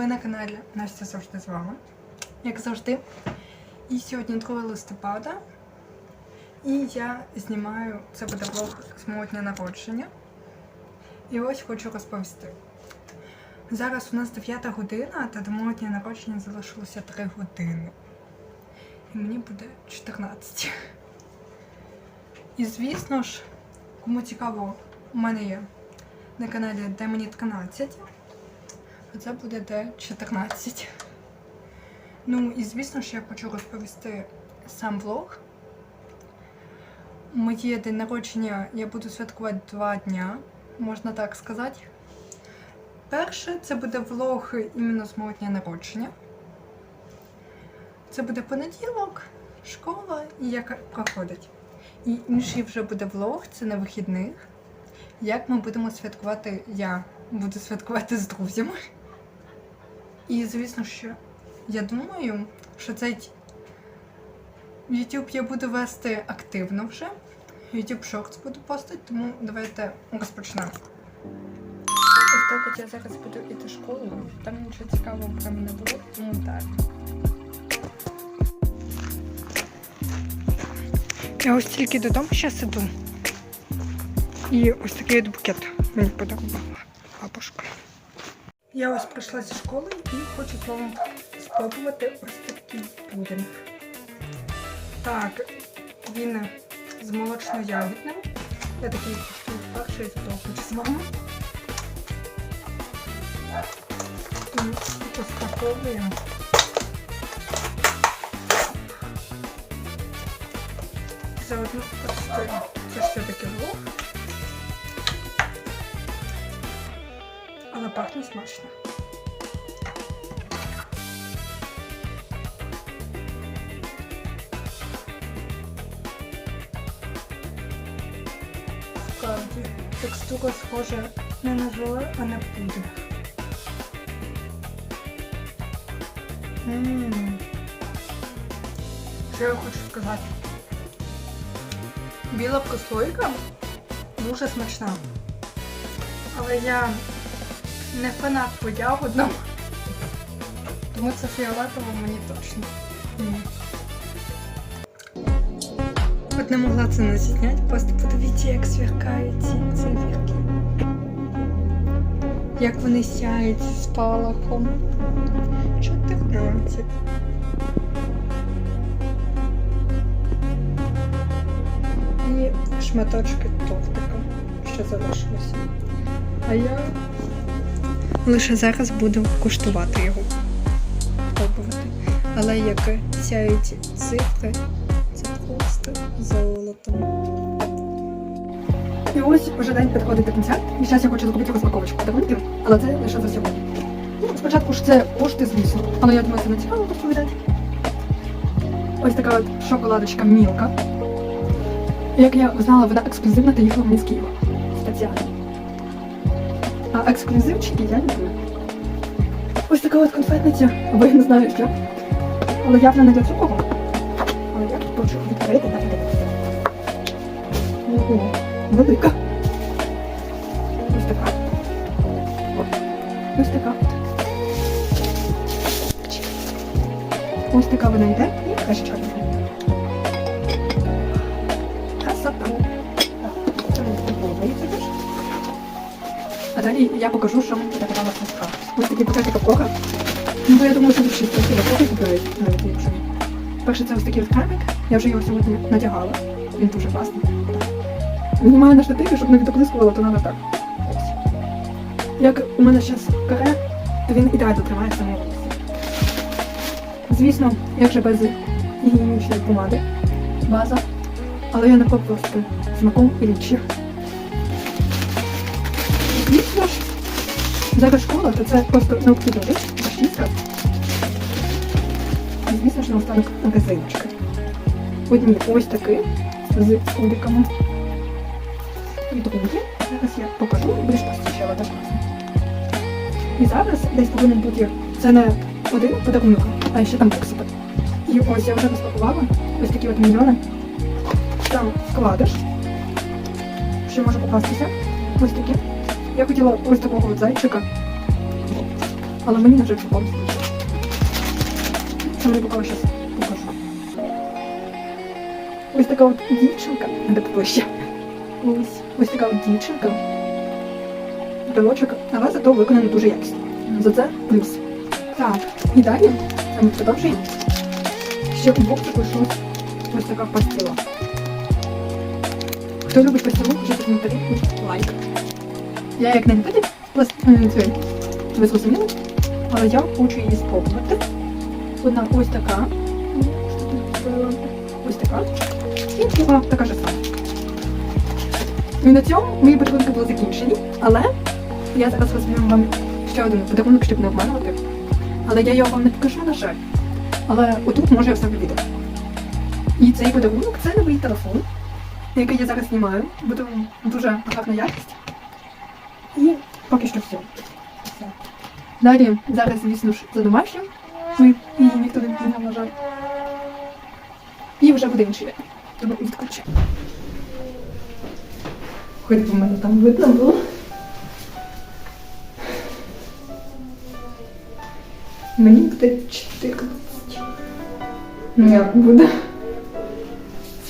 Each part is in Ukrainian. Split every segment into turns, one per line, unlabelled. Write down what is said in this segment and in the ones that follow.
Ви на каналі Настя завжди з вами, як завжди. І сьогодні 2 листопада. І я знімаю це буде влог з мого народження. І ось хочу розповісти. Зараз у нас 9 година, та до мого народження залишилося 3 години. І мені буде 14. І звісно ж, кому цікаво, у мене є на каналі де мені 13. Це буде Д14. Ну і звісно ж я хочу розповісти сам влог. Моє день народження я буду святкувати два дня, можна так сказати. Перше це буде влог іменно з мого дня народження. Це буде понеділок, школа і як проходить. І інший вже буде влог, це на вихідних. Як ми будемо святкувати, я буду святкувати з друзями. І звісно, що я думаю, що цей YouTube я буду вести активно вже. YouTube Shorts буду постити, тому давайте розпочнемо. Ось так от я зараз буду йти в школу. Там нічого цікавого прям не було, тому так. Я ось тільки додому зараз іду. І ось такий от букет мені подарувала. Я ось прийшла зі школи і хочу з вами спробувати ось такий пудинг. Так, він з молочно-ягідним. Я такий куштую перший, то з вами. Розпаковуємо. Заодно протестуємо. Це таке влог. Але пахне смачно. Справді, текстура схожа не на желе, а на пудинг. Ммм. Що я хочу сказати? Біла прослойка дуже смачна. Але я не фанат по ягодному. Тому це фіолетово мені точно. От не могла це не зняти, просто подивіться, як сверкають ці циферки. Як вони сяють з спалахом. 14. І шматочки тортика, що залишилося. А я лише зараз буду куштувати його. Пробувати. Але як сяють цифри, це просто золото. І ось вже день підходить до кінця. І зараз я хочу зробити розпаковочку подарунків, але це лише за сьогодні. Ну, спочатку ж це кошти, звісно. Але я думаю, це не цікаво розповідати. Ось така от шоколадочка мілка. Як я знала, вона ексклюзивна та їхала мені з Києва. Спеціально. А ексклюзивчики я люблю. Ось така от конфетниця, або я не знаю що. Але явно не для цього. Але я хочу відкрити на. Ого, велика. Ось така. Ось така. Ось така вона йде і кришечка. А далі я покажу, що мені подарувала сестра. Ось такі букети кока. Ну, бо я думаю, що всі такі коки навіть якщо. Перше, це ось такий от. Я вже його сьогодні надягала. Він дуже класний. Знімаю на штативі, щоб не відоплискувало, то треба так. Ось. Як у мене зараз каре, то він ідеально тримає саме волосся. Звісно, як же без гігієнічної помади, база, але я просто смаком і річчю. Звісно ж, зараз школа, то це просто річ, шістка. І звісно ж, наостанок магазинчики. Одні ось такі з кубиками. І другі. Зараз я покажу більш простіше, але так. І зараз десь повинен бути це не один подарунок, а ще там боксики. І ось я вже розпакувала ось такі от мільйони. Там вкладиш, що може попастися. Ось такі. Я хотіла ось такого от зайчика. Але мені жаль цілком. Це мені поки щас покажу. Ось така от дівчинка. Де ближче. Ось, ось така от дівчинка. Брелочок, але зато виконано дуже якісно. За це плюс. Так, і далі ми продовжуємо. Ще у боксику йшло ось така пастила. Хто любить пастилу, пишіть коментарі лайк. Я як любитель, пласт... е, ви зрозуміли, але я хочу її спробувати. Одна ось така. Ось така. І друга така ж сама. І на цьому мої подарунки були закінчені, але я зараз розповім вам ще один подарунок, щоб не обманувати. Але я його вам не покажу, на жаль. Але отут може я вставлю відео. І цей подарунок це новий телефон, який я зараз знімаю. Буде дуже гарна якість. І поки що все. Далі, зараз, звісно ж, за домашнім. Ми її ніхто не відміняв, на жаль. І вже буде інший день. Тому відключу. Хоч би мене там видно було. Мені буде 14. Ну як буде?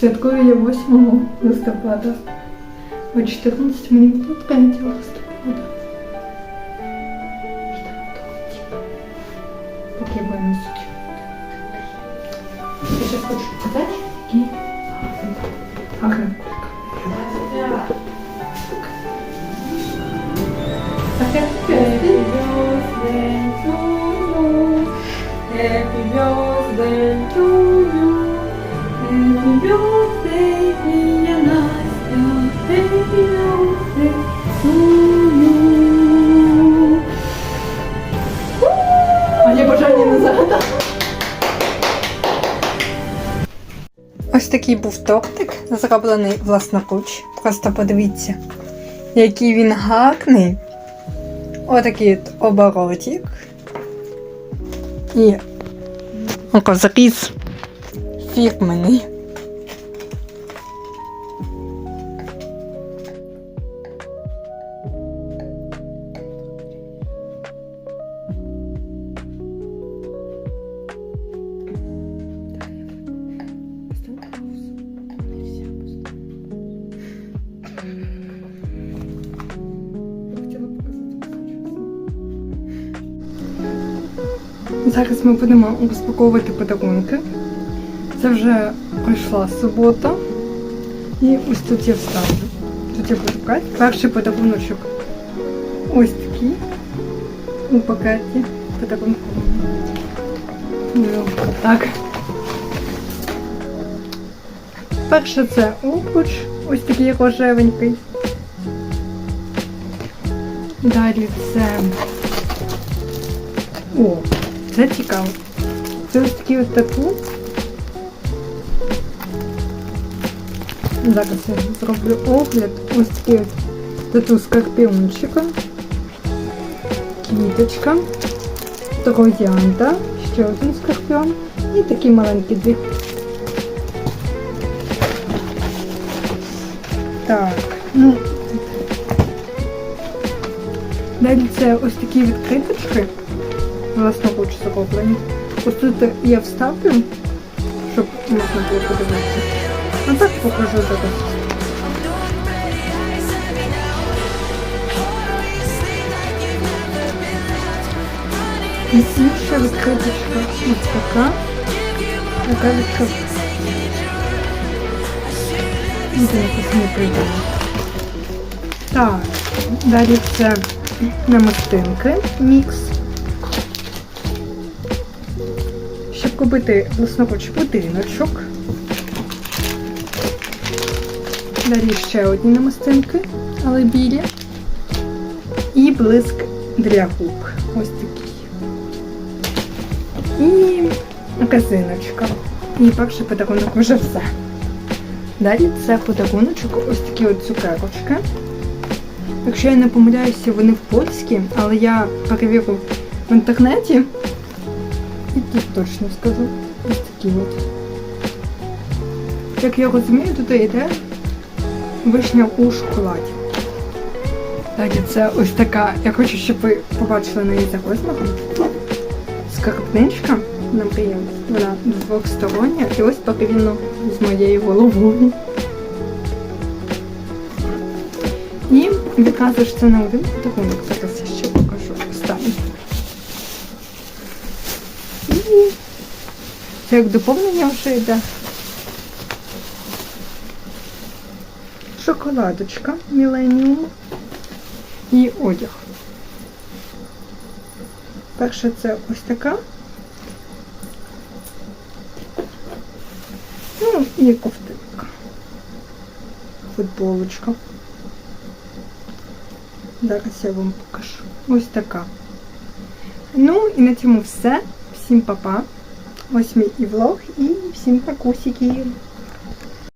Святкую я 8 листопада. О 14 мені буде 3 листопада. Поки я боюсь. Я сейчас хочу показать, какие Ага.
Happy birthday to you. Happy birthday, dear Настя. Happy birthday to you.
Такий був тортик, зроблений власноруч. Просто подивіться, який він гарний. Отакий от оборотик. І розріз фірменний. Зараз ми будемо розпаковувати подарунки. Це вже пройшла субота. І ось тут я вставлю. Тут я буду брати. Перший подаруночок ось такий у пакеті подарунковому. Ну, Так. Перше це обруч, ось такий рожевенький. Далі це. О, це цікаво. Це ось такий от тату. Зараз я зроблю огляд. Ось такий от тату скорпіончика. Квіточка. Троянда. Ще один скорпіон. І такий маленький дві. Так, ну. Далі це ось такі відкриточки Власноруч зроблені. Ось тут я вставлю, щоб можна було подивитися. А так покажу зараз. І інша відкриточка ось така. Така відкриточка. Буде якось не придумати. Так, далі це намистинки мікс. Купити власноруч будиночок. Далі ще одні намистинки, але білі. І блиск для губ. Ось такий. І казиночка. І перший подарунок вже все. Далі це подаруночок, ось такі от цукерочки. Якщо я не помиляюся, вони в польські, але я перевірю в інтернеті. Тут точно скажу. Ось такі от. Як я розумію, тут йде вишня у шоколаді. Так, і це ось така. Я хочу, щоб ви побачили на її за розмахом. Скарбничка, наприклад, вона двохстороння і ось порівняно з моєю головою. І відразу ж це не один подарунок, зараз ще це як доповнення вже йде. Шоколадочка Міленіум і одяг. Перше це ось така. Ну, і ковтинка. Футболочка. Зараз я вам покажу. Ось така. Ну і на цьому все. Всім па-па. Ось мій і влог, і всім пакусики.